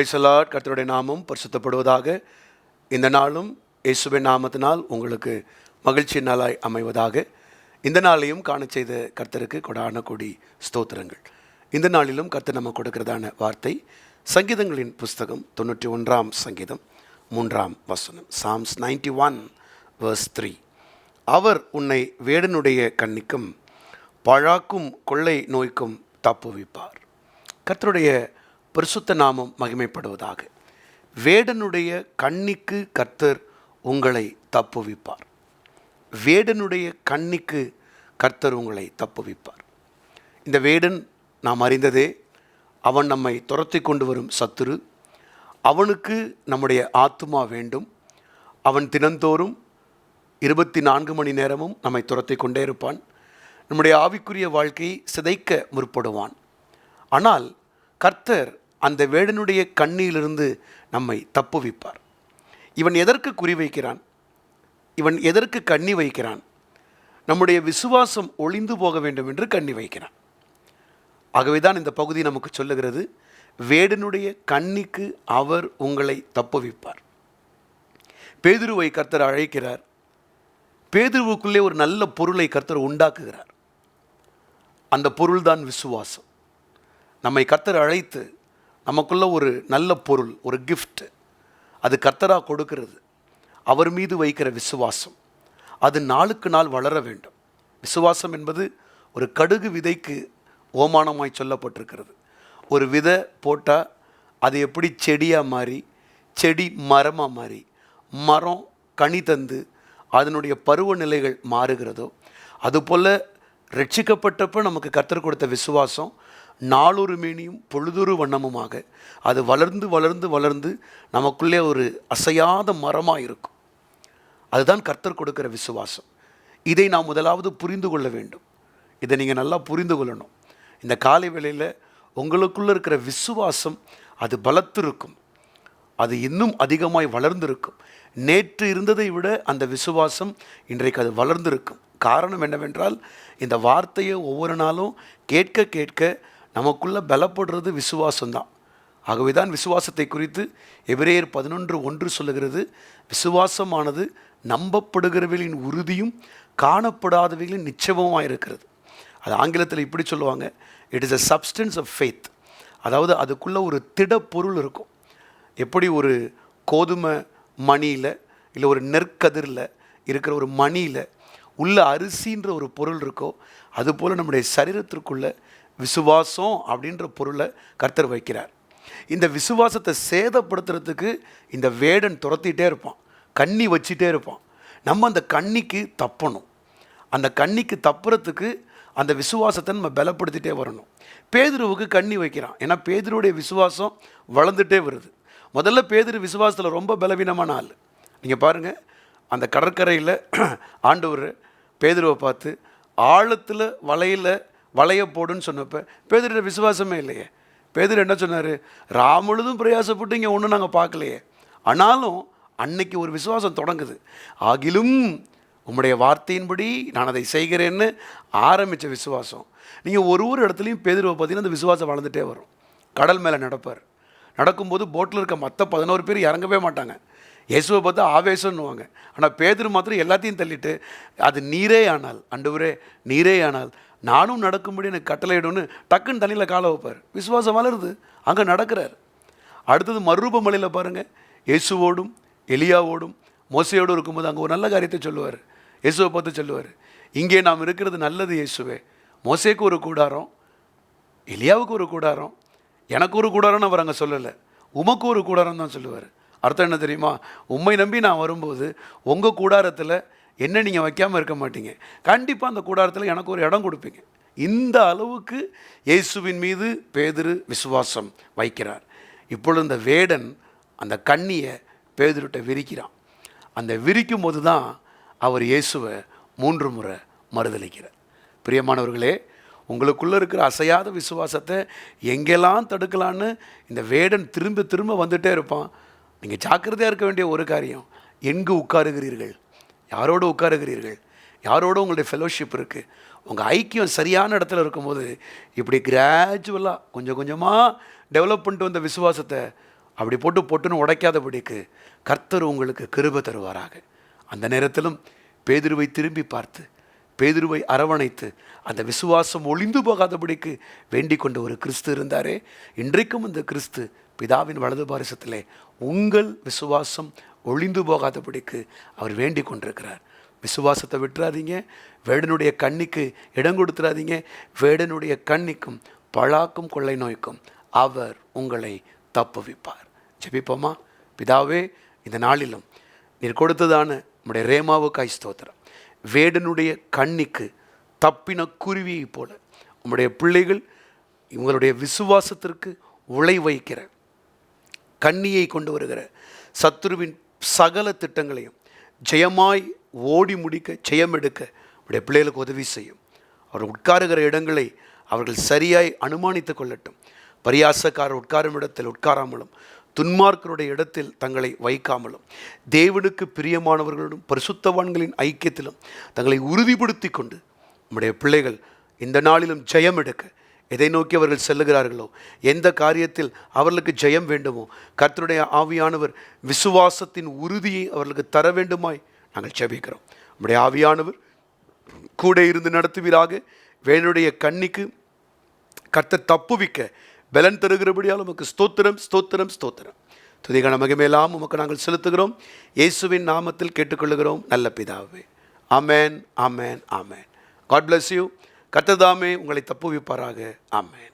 பிரைசலாட் கர்த்தருடைய நாமம் பரிசுத்தப்படுவதாக. இந்த நாளும் இயேசுவின் நாமத்தினால் உங்களுக்கு மகிழ்ச்சி நாளாய் அமைவதாக. இந்த நாளையும் காண செய்த கர்த்தருக்கு கொடான கொடி ஸ்தோத்திரங்கள். இந்த நாளிலும் கர்த்தர் நம்ம கொடுக்கிறதான வார்த்தை சங்கீதங்களின் புஸ்தகம் தொண்ணூற்றி ஒன்றாம் சங்கீதம் மூன்றாம் வசனம். Psalms ninety one verse three அவர் உன்னை வேடனுடைய கண்ணிக்கும் பழாக்கும் கொள்ளை நோய்க்கும் தப்புவிப்பார். கர்த்தருடைய பரிசுத்த நாமம் மகிமைப்படுவதாக. வேடனுடைய கண்ணிக்கு கர்த்தர் உங்களை தப்புவிப்பார். வேடனுடைய கண்ணிக்கு கர்த்தர் உங்களை தப்புவிப்பார். இந்த வேடன் நாம் அறிந்ததே அவன் நம்மை துரத்தி கொண்டு வரும் சத்துரு. அவனுக்கு நம்முடைய ஆத்துமா வேண்டும். அவன் தினந்தோறும் இருபத்தி நான்கு மணி நேரமும் நம்மை துரத்தி கொண்டே இருப்பான். நம்முடைய ஆவிக்குரிய வாழ்க்கையை சிதைக்க முற்படுவான். ஆனால் கர்த்தர் அந்த வேடனுடைய கண்ணியிலிருந்து நம்மை தப்புவிப்பார். இவன் எதற்கு குறிவைக்கிறான் இவன் எதற்கு கண்ணி வைக்கிறான்? நம்முடைய விசுவாசம் ஒளிந்து போக வேண்டும் என்று கண்ணி வைக்கிறான். ஆகவேதான் இந்த பகுதி நமக்கு சொல்லுகிறது வேடனுடைய கண்ணிக்கு அவர் உங்களை தப்புவிப்பார். பேதுருவை கர்த்தர் அழைக்கிறார். பேதுருவுக்குள்ளே ஒரு நல்ல பொருளை கர்த்தர் உண்டாக்குகிறார். அந்த பொருள்தான் விசுவாசம். நம்மை கர்த்தர் அழைத்து நமக்குள்ள ஒரு நல்ல பொருள் ஒரு கிஃப்ட் அது கர்த்தராக கொடுக்கிறது. அவர் மீது வைக்கிற விசுவாசம். அது நாளுக்கு நாள் வளர வேண்டும். விசுவாசம் என்பது ஒரு கடுகு விதைக்கு ஓமானமாய் சொல்லப்பட்டிருக்கிறது. ஒரு விதை போட்டால் அது எப்படி செடியாக மாறி செடி மரமாக மாறி மரம் கனி தந்து அதனுடைய பருவநிலைகள் மாறுகிறதோ அதுபோல் ரட்சிக்கப்பட்டப்போ நமக்கு கத்தர் கொடுத்த விசுவாசம் நாளொரு மேனியும் பொழுதொரு வண்ணமுமாக. அது வளர்ந்து வளர்ந்து வளர்ந்து நமக்குள்ளே ஒரு அசையாத மரமாக இருக்கும் அதுதான் கர்த்தர் கொடுக்கிற விசுவாசம். இதை நாம் முதலாவது புரிந்து கொள்ள வேண்டும். இதை நீங்கள் நல்லா புரிந்து கொள்ளணும். இந்த காலை வேளையில் உங்களுக்குள்ளே இருக்கிற விசுவாசம் அது பலத்திருக்கும். அது இன்னும் அதிகமாய் வளர்ந்திருக்கும். நேற்று இருந்ததை விட அந்த விசுவாசம் இன்றைக்கு அது வளர்ந்திருக்கும். காரணம் என்னவென்றால் இந்த வார்த்தையை ஒவ்வொரு நாளும் கேட்க கேட்க நமக்குள்ளே பலப்படுறது விசுவாசம்தான். ஆகவே தான் விசுவாசத்தை குறித்து எபிரேயர் பதினொன்று ஒன்று சொல்லுகிறது விசுவாசமானது நம்பப்படுகிறவர்களின் உறுதியும் காணப்படாதவைகளின் நிச்சயமாக இருக்கிறது. அது ஆங்கிலத்தில் இப்படி சொல்லுவாங்க it is a substance of faith. அதாவது அதுக்குள்ளே ஒரு திடப்பொருள் இருக்கும். எப்படி ஒரு கோதுமை மணியில் இல்லை ஒரு நெற்கதிரில் இருக்கிற ஒரு மணியில் உள்ள அரிசின்ற ஒரு பொருள் இருக்கோ அதுபோல் நம்முடைய சரீரத்திற்குள்ளே விசுவாசம் அப்படின்ற பொருளை கர்த்தர் வைக்கிறார். இந்த விசுவாசத்தை சேதப்படுத்துறதுக்கு இந்த வேடன் துரத்திட்டே இருப்பான். கண்ணி வச்சிட்டே இருப்பான். நம்ம அந்த கண்ணிக்கு தப்பணும். அந்த கண்ணிக்கு தப்புறதுக்கு அந்த விசுவாசத்தை நம்ம பலப்படுத்திட்டே வரணும். பேதுருவுக்கு கண்ணி வைக்கிறான். ஏன்னா பேதுருடைய விசுவாசம் வளர்ந்துட்டே வருது. முதல்ல பேதுரு விசுவாசத்தில் ரொம்ப பலவீனமான ஆள். நீங்கள் பாருங்கள் அந்த கடற்கரையில் ஆண்டவர் பேதுருவை பார்த்து ஆழத்தில் வலையில் வளைய போடுன்னு சொன்னப்ப பேதுருடைய விசுவாசமே இல்லையே. பேதிர் என்ன சொன்னார்? ராமுழுதும் பிரயாசப்பட்டு இங்கே ஒன்றும் நாங்கள் பார்க்கலையே. ஆனாலும் அன்னைக்கு ஒரு விசுவாசம் தொடங்குது. ஆகிலும் உம்முடைய வார்த்தையின்படி நான் அதை செய்கிறேன்னு ஆரம்பித்த விசுவாசம். நீங்கள் ஒரு ஒரு இடத்துலையும் பேதுருவை பார்த்தீங்கன்னா அந்த விசுவாசம் வளர்ந்துட்டே வரும். கடல் மேலே நடப்பார். நடக்கும்போது போட்டில் இருக்க மற்ற பதினோரு பேர் இறங்கவே மாட்டாங்க. இயேசுவை பார்த்தா ஆவேசம்னுவாங்க ஆனால் பேதர் மாத்திரம் எல்லாத்தையும் தள்ளிட்டு அது நீரே ஆனால் அண்டு நீரே ஆனால் நானும் நடக்கும்படி எனக்கு கட்டளையிடும்னு டக்குன்னு தண்ணியில் காலை வைப்பார். விசுவாசம் வளருது. அங்கே நடக்கிறார். அடுத்தது மறுரூப மலையில் பாருங்கள் இயேசுவோடும் எலியாவோடும் மோசையோடும் இருக்கும்போது அங்கே ஒரு நல்ல காரியத்தை சொல்லுவார். இயேசுவை பார்த்து சொல்லுவார். இங்கே நாம் இருக்கிறது நல்லது இயேசுவே. மோசைக்கு ஒரு கூடாரம் எலியாவுக்கு ஒரு கூடாரம் எனக்கு ஒரு கூடாரம்னு அவர் அங்கே சொல்லலை. உமக்கு ஒரு கூடாரம் தான் சொல்லுவார். அர்த்தம் என்ன தெரியுமா? உம்மை நம்பி நான் வரும்போது உங்கள் கூடாரத்தில் என்ன நீங்கள் வைக்காமல் இருக்க மாட்டீங்க. கண்டிப்பாக அந்த கூடாரத்தில் எனக்கு ஒரு இடம் கொடுப்பீங்க. இந்த அளவுக்கு இயேசுவின் மீது பேதிரு விசுவாசம் வைக்கிறார். இப்பொழுது இந்த வேடன் அந்த கண்ணியை பேதுருட்ட விரிக்கிறான். அந்த விரிக்கும் போது தான் அவர் இயேசுவை மூன்று முறை மறுதளிக்கிறார். பிரியமானவர்களே உங்களுக்குள்ளே இருக்கிற அசையாத விசுவாசத்தை எங்கெல்லாம் தடுக்கலான்னு இந்த வேடன் திரும்ப திரும்ப வந்துகிட்டே இருப்பான். நீங்கள் ஜாக்கிரதையாக இருக்க வேண்டிய ஒரு காரியம் எங்கு உட்காருகிறீர்கள்? யாரோடு உட்காருகிறீர்கள்? யாரோட உங்களுடைய ஃபெலோஷிப் இருக்குது உங்கள் ஐக்கியம் சரியான இடத்துல இருக்கும்போது இப்படி கிராஜுவலாக கொஞ்சம் கொஞ்சமாக டெவலப் பண்ணிட்டு வந்த விசுவாசத்தை அப்படி போட்டு போட்டுன்னு உடைக்காதபடிக்கு கர்த்தர் உங்களுக்கு கிருபை தருவாராக. அந்த நேரத்திலும் பேதுருவை திரும்பி பார்த்து பேதுருவை அரவணைத்து அந்த விசுவாசம் ஒளிந்து போகாதபடிக்கு வேண்டிக் கொண்ட ஒரு கிறிஸ்து இருந்தாரே. இன்றைக்கும் அந்த கிறிஸ்து பிதாவின் வலது பாரிசத்திலே உங்கள் விசுவாசம் ஒளிந்து போகாதபடிக்கு அவர் வேண்டிக் கொண்டிருக்கிறார். விசுவாசத்தை விட்டுறாதீங்க. வேடனுடைய கண்ணிக்கு இடம் கொடுத்துறாதீங்க. வேடனுடைய கண்ணிக்கும் பழாக்கும் கொள்ளை நோய்க்கும் அவர் உங்களை தப்புவிப்பார். ஜெபிப்போமா? பிதாவே இந்த நாளிலும் நீர் கொடுத்ததான நம்முடைய ரேமாவுக்காய் ஸ்தோத்திரம். வேடனுடைய கண்ணிக்கு தப்பின குருவியைப் போல உங்களுடைய பிள்ளைகள் இவங்களுடைய விசுவாசத்திற்கு உழை வைக்கிற கண்ணியை கொண்டு வருகிற சத்துருவின் சகல திட்டங்களையும் ஜெயமாய் ஓடி முடிக்க ஜெயம் எடுக்க உடைய பிள்ளைகளுக்கு உதவி செய்யும். அவர் உட்காருகிற இடங்களை அவர்கள் சரியாய் அனுமானித்துக் கொள்ளட்டும். பரியாசக்காரர் உட்காரும் இடத்தில் உட்காராமலும் துன்மார்க்கருடைய இடத்தில் தங்களை வைக்காமலும் தேவனுக்கு பிரியமானவர்களுடன் பரிசுத்தவான்களின் ஐக்கியத்திலும் தங்களை உறுதிப்படுத்தி கொண்டு நம்முடைய பிள்ளைகள் இந்த நாளிலும் ஜெயம் எடுக்க எதை நோக்கி அவர்கள் செல்லுகிறார்களோ எந்த காரியத்தில் அவர்களுக்கு ஜெயம் வேண்டுமோ கர்த்தருடைய ஆவியானவர் விசுவாசத்தின் உறுதியை அவர்களுக்கு தர வேண்டுமாய் நாங்கள் ஜெபிக்கிறோம் நம்முடைய ஆவியானவர் கூட இருந்து நடத்துவீராக. வேணுடைய கண்ணிக்கு கர்த்த தப்புவிக்க பலன் தருகிறபடியால் உமக்கு ஸ்தோத்திரம் ஸ்தோத்திரம் ஸ்தோத்திரம். துதிகன மகிமையெல்லாம் உமக்கு நாங்கள் செலுத்துகிறோம். இயேசுவின் நாமத்தில் கேட்டுக்கொள்கிறோம் நல்ல பிதாவே. Amen amen amen God bless you கத்ததாமே உங்களை தப்புவிப்பாராக. ஆமேன்.